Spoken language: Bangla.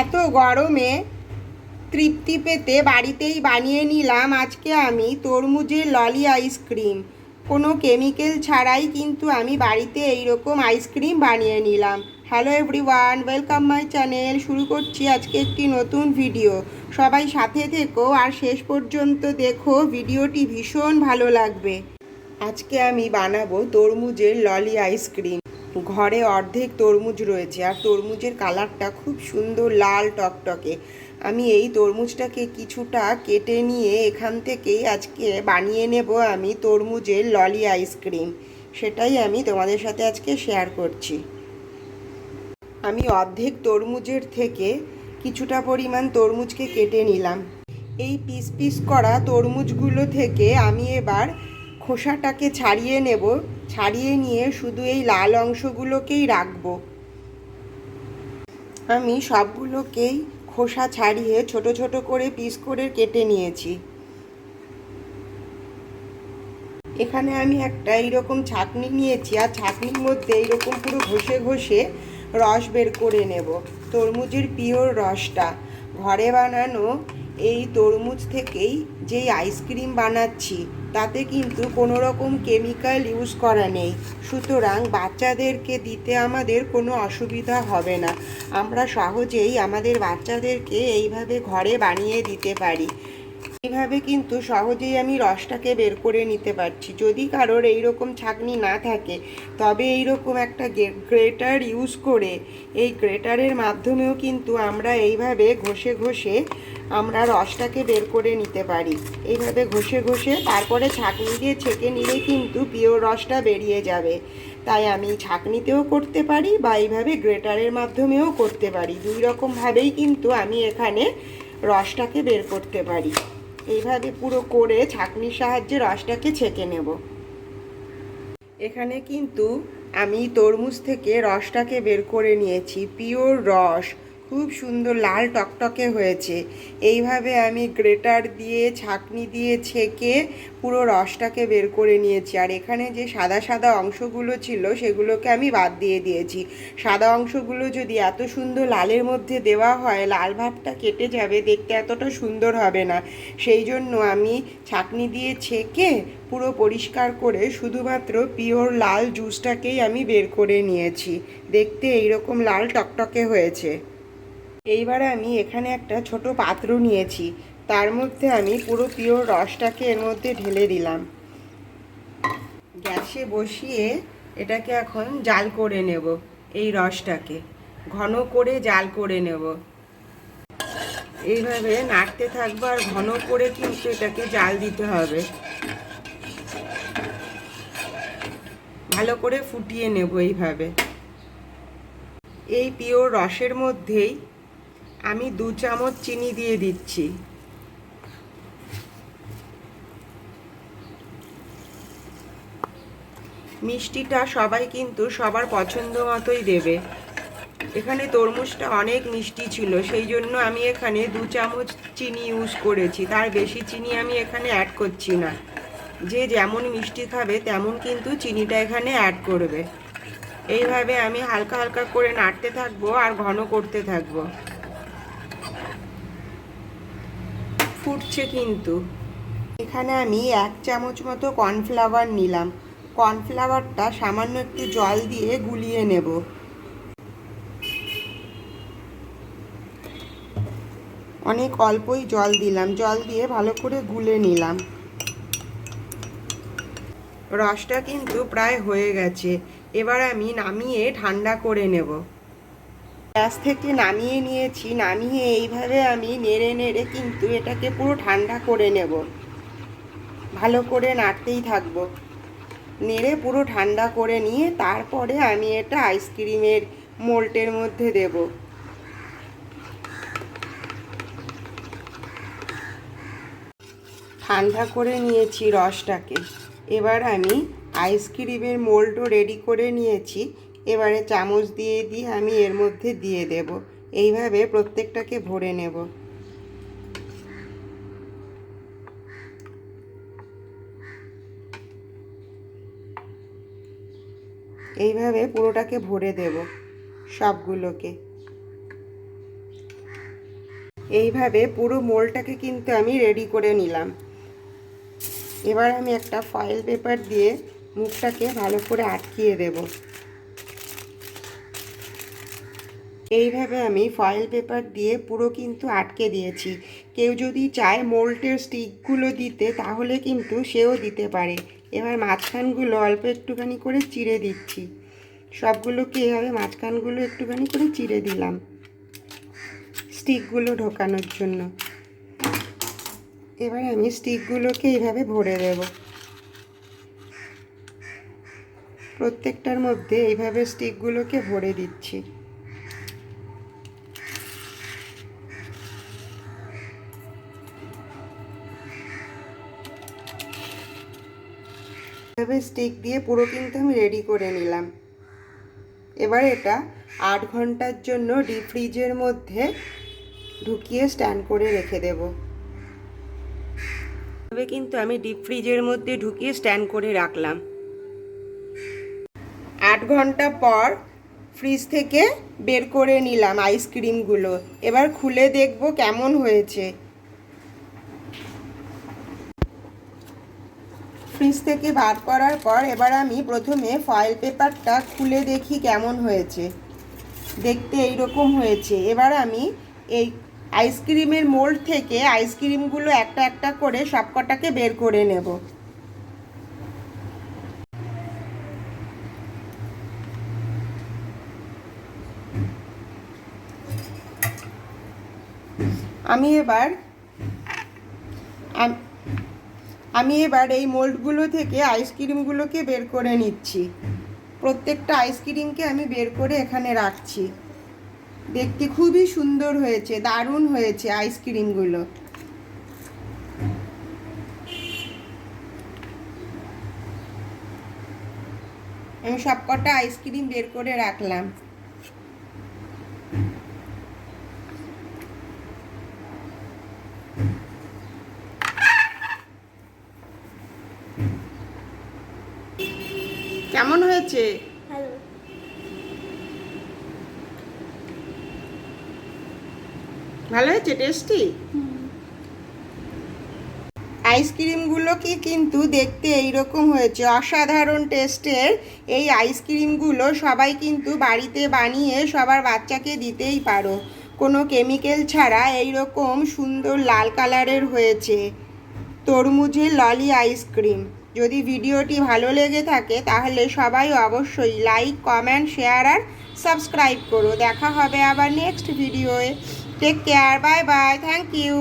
এত গরমে তৃপ্তি পেতে বাড়িতেই বানিয়ে নিলাম আজকে আমি তরমুজের ললি আইসক্রিম। কোনো কেমিক্যাল ছাড়াই কিন্তু আমি বাড়িতে এই রকম আইসক্রিম বানিয়ে নিলাম। Hello everyone, welcome my channel. শুরু করছি আজকে একটি নতুন ভিডিও। সবাই সাথে থেকো আর শেষ পর্যন্ত দেখো, ভিডিওটি ভীষণ ভালো লাগবে। আজকে আমি বানাবো তরমুজের ললি আইসক্রিম। ঘরে অর্ধেক তরমুজ রয়েছে আর তরমুজের কালারটা খুব সুন্দর লাল টকটকে। আমি এই তরমুজটাকে কিছুটা কেটে নিয়ে এখান থেকেই আজকে বানিয়ে নেব আমি তরমুজের ললি আইসক্রিম সেটাই আমি তোমাদের সাথে আজকে শেয়ার করছি। আমি অর্ধেক তরমুজের থেকে কিছুটা পরিমাণ তরমুজকে কেটে নিলাম। এই পিস পিস করা তরমুজগুলো থেকে আমি এবার খোসাটাকে ছাড়িয়ে নেব। ছাড়িয়ে নিয়ে শুধু এই লাল অংশগুলোকেই রাখব। আমি সবগুলোকেই খোসা ছাড়িয়ে ছোট ছোট করে পিস করে কেটে নিয়েছি। এখানে আমি একটা এইরকম ছাকনি নিয়েছি, আর ছাকনির মধ্যে এইরকম পুরো ঘষে ঘষে রস বের করে নেব। তরমুজের পিওর রসটা। ঘরে বানানো এই তরমুজ থেকেই যেই আইসক্রিম বানাচ্ছি তাতে কিন্তু কোনো রকম কেমিক্যাল ইউজ করা নেই। সুতরাং বাচ্চাদেরকে দিতে আমাদের কোনো অসুবিধা হবে না। আমরা সহজেই আমাদের বাচ্চাদেরকে এইভাবে ঘরে বানিয়ে দিতে পারি। এইভাবে কিন্তু সহজেই আমি রসটাকে বের করে নিতে পারছি। যদি কারোর এইরকম ছাকনি না থাকে, তবে এইরকম একটা গ্রেটার ইউজ করে, এই গ্রেটারের মাধ্যমেও কিন্তু আমরা এইভাবে ঘষে ঘষে আমরা রসটাকে বের করে নিতে পারি। এইভাবে ঘষে ঘষে তারপরে ছাকনি দিয়ে ছেঁকে নিলে কিন্তু পিওর রসটা বেরিয়ে যাবে। তাই আমি ছাকনিতেও করতে পারি বা এইভাবে গ্রেটারের মাধ্যমেও করতে পারি। দুই রকমভাবেই কিন্তু আমি এখানে রসটাকে বের করতে পারি। এইভাবে পুরো করে ছাঁকনির সাহায্যে রসটাকে ছেঁকে নেব। এখানে কিন্তু আমি তরমুজ থেকে রসটাকে বের করে নিয়েছি পিওর রস। খুব সুন্দর লাল টকটকে হয়েছে। এইভাবে আমি গ্রেটার দিয়ে, ছাকনি দিয়ে ছেঁকে পুরো রসটাকে বের করে নিয়েছি। আর এখানে যে সাদা সাদা অংশগুলো ছিল, সেগুলোকে আমি বাদ দিয়ে দিয়েছি। সাদা অংশগুলো যদি এত সুন্দর লালের মধ্যে দেওয়া হয়, লাল ভাবটা কেটে যাবে, দেখতে এতটা সুন্দর হবে না। সেই জন্য আমি ছাকনি দিয়ে ছেঁকে পুরো পরিষ্কার করে শুধুমাত্র পিওর লাল জুসটাকেই আমি বের করে নিয়েছি। দেখতে এইরকম লাল টকটকে হয়েছে। এইবারে আমি এখানে একটা ছোট পাত্র নিয়েছি। তার মধ্যে আমি পুরো পিওর রসটাকে এর মধ্যে ঢেলে দিলাম। গ্যাসে বসিয়ে এটাকে এখন জাল করে নেব, এই রসটাকে। ঘন করে জাল করে নেব। এইভাবে নাড়তে থাকব আর ঘন করে কিন্তু এটাকে জাল দিতে হবে। ভালো করে ফুটিয়ে নেব এইভাবে। এই পিওর রসের মধ্যেই আমি দু চামচ চিনি দিয়ে দিচ্ছি। মিষ্টিটা সবাই কিন্তু সবার পছন্দ মতোই দেবে। এখানে তরমুজটা অনেক মিষ্টি ছিল, সেই জন্য আমি এখানে দু চামচ চিনি ইউজ করেছি। তার বেশি চিনি আমি এখানে অ্যাড করছি না। যে যেমন মিষ্টি খাবে, তেমন কিন্তু চিনিটা এখানে অ্যাড করবে। এইভাবে আমি হালকা হালকা করে নাড়তে থাকব আর ঘন করতে থাকব। ফুটছে কিন্তু। এখানে আমি এক চামচ মতো কর্নফ্লাওয়ার নিলাম। কর্নফ্লাওয়ারটা সামান্য একটু জল দিয়ে গুলিয়ে নেব। অনেক অল্পই জল দিলাম। জল দিয়ে ভালো করে গুলে নিলাম। রসটা কিন্তু প্রায় হয়ে গেছে। এবার আমি নামিয়ে ঠান্ডা করে নেব। গ্যাস থেকে নামিয়ে নিয়েছি, নামিয়ে এইভাবে আমি নেড়ে নেড়ে কিন্তু এটাকে পুরো ঠান্ডা করে নেব। ভালো করে নাড়তেই থাকব। নেড়ে পুরো ঠান্ডা করে নিয়ে তারপরে আমি এটা আইসক্রিমের মোল্টের মধ্যে দেব। ঠান্ডা করে নিয়েছি রসটাকে। এবার আমি আইসক্রিমের মোল্ডও রেডি করে নিয়েছি। এবারে চামচ দিয়ে দিয়ে আমি এর মধ্যে দিয়ে দেব। এইভাবে প্রত্যেকটাকে ভরে নেব। এইভাবে পুরোটাকে ভরে দেব, সবগুলোকে। এইভাবে পুরো মোলটাকে কিন্তু আমি রেডি করে নিলাম। এবার আমি একটা ফয়েল পেপার দিয়ে মুখটাকে ভালো করে আটকিয়ে দেব। এইভাবে আমি ফয়েল পেপার দিয়ে পুরো কিন্তু আটকে দিয়েছি। কেউ যদি চায় মোল্টের স্টিকগুলো দিতে, তাহলে কিন্তু সেও দিতে পারে। এবার মাঝখানগুলো অল্প একটুখানি করে চিড়ে দিচ্ছি। সবগুলোকে এভাবে মাঝখানগুলো একটুখানি করে চিড়ে দিলাম। স্টিকগুলো ঢোকানোর জন্য। এবার আমি স্টিকগুলোকে এইভাবে ভরে দেব। প্রত্যেকটার মধ্যে এইভাবে স্টিকগুলোকে ভরে দিচ্ছি। এভাবে স্টিক দিয়ে পুরো কিন্তু আমি রেডি করে নিলাম। এবার এটা আট ঘণ্টার জন্য ডিপ ফ্রিজের মধ্যে ঢুকিয়ে স্ট্যান্ড করে রেখে দেব। তবে কিন্তু আমি ডিপ ফ্রিজের মধ্যে ঢুকিয়ে স্ট্যান্ড করে রাখলাম। আট ঘণ্টা পর ফ্রিজ থেকে বের করে নিলাম আইসক্রিমগুলো এবার খুলে দেখব কেমন হয়েছে। ফ্রিজ থেকে বার করার পর এবার আমি প্রথমে ফয়েল পেপারটা খুলে দেখি কেমন হয়েছে। দেখতে এইরকম হয়েছে। এবার আমি এই আইসক্রিমের মোল্ড থেকে আইসক্রিমগুলো একটা একটা করে সবকটাকে বের করে নেব। আমি এবার আম- এবার এই মোল্ডগুলো থেকে আইসক্রিমগুলোকে বের করে নিচ্ছি। প্রত্যেকটা আইসক্রিমকে আমি বের করে এখানে রাখছি। দেখতে খুবই সুন্দর হয়েছে, দারুণ হয়েছে আইসক্রিমগুলো আমি সবকটা আইসক্রিম বের করে রাখলাম। কেমন হয়েছে? ভালো। হয়েছে টেস্টি আইসক্রিমগুলো কি কিন্তু দেখতে এইরকম হয়েছে? অসাধারণ টেস্টের এই আইসক্রিমগুলো সবাই কিন্তু বাড়িতে বানিয়ে সবার বাচ্চাকে দিতেই পারো। কোনো কেমিক্যাল ছাড়া এই রকম সুন্দর লাল কালারের হয়েছে। তরমুজের ললি আইসক্রিম যদি ভিডিওটি ভালো লেগে থাকে, তাহলে সবাই অবশ্যই লাইক কমেন্ট শেয়ার আর সাবস্ক্রাইব করো। দেখা হবে আবার next ভিডিওয়ে take care bye bye thank you